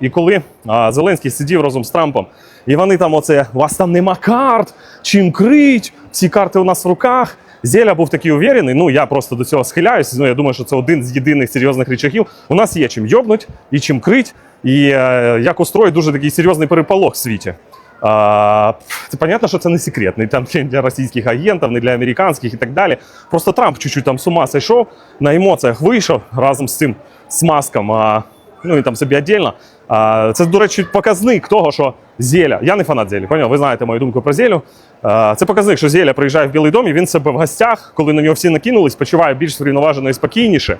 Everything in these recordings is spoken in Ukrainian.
І коли а, Зеленський сидів разом з Трампом, і вони там оце, вас там нема карт, чим крить, всі карти у нас в руках. Зеля був такий уверений, ну я просто до цього схиляюсь. Ну я думаю, що це один з єдиних серйозних речагів. У нас є чим йобнуть і чим крить, і е, як устроїть дуже такий серйозний переполох в світі. А, це понятно, що це не секрет, не там для російських агентів, не для американських і так далі. Просто Трамп чуть-чуть там з ума зайшов, на емоціях вийшов разом з цим смазком. А, ну і там собі віддільно. А, це, до речі, показник того, що Зеля. Я не фанат Зелі, поняв? Ви знаєте мою думку про Зелю. А, це показник, що Зеля приїжджає в Білий дом і він себе в гостях, коли на нього всі накинулись, почуває більш врівноважено і спокійніше,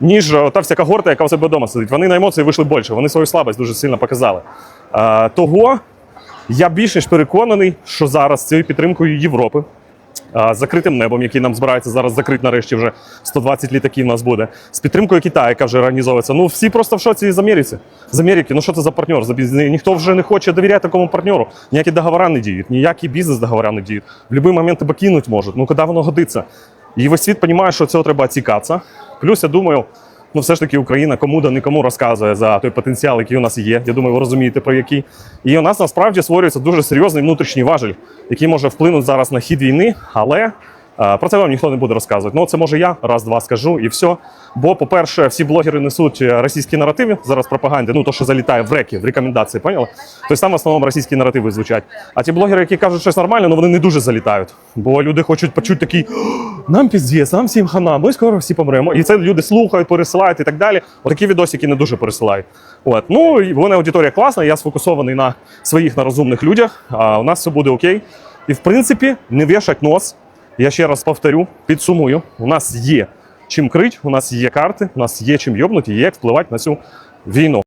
ніж та вся когорта, яка у себе вдома сидить. Вони на емоції вийшли більше, вони свою слабость дуже сильно показали. А, того я більш ніж переконаний, що зараз цією підтримкою Європи, закритим небом, який нам збирається зараз закрити нарешті вже 120 літаків у нас буде, з підтримкою Китаю, яка вже організовується. Ну всі просто в шоці з Америці. З Америки. Ну що це за партнер? За Ніхто вже не хоче довіряти такому партнеру. Ніякі договори не діють, ніякі бізнес договори не діють. В будь-який момент тебе кинуть можуть. Ну куди воно годиться? І весь світ розуміє, що цього треба цікатися. Плюс я думаю. Ну, все ж таки, Україна кому да нікому розказує за той потенціал, який у нас є. Я думаю, ви розумієте про який. І у нас насправді створюється дуже серйозний внутрішній важель, який може вплинути зараз на хід війни, але про це вам ніхто не буде розказувати. Ну, це може я раз-два скажу і все. Бо, по-перше, всі блогери несуть е, російські наративи зараз пропаганди, ну то, що залітає в реки, в рекомендації, поняли? Тобто там в основному російські наративи звучать. А ті блогери, які кажуть щось нормальне, ну вони не дуже залітають. Бо люди хочуть почути такий нам піздець, нам всім хана, ми скоро всі помремо. І це люди слухають, пересилають і так далі. Отакі відосики не дуже пересилають. От. Ну, і в мене аудиторія класна, я сфокусований на своїх на розумних людях, а у нас все буде окей. І в принципі, не вішать нос. Я ще раз повторю, підсумую, у нас є чим крить, у нас є карти, у нас є чим йобнути, є як впливати на цю війну.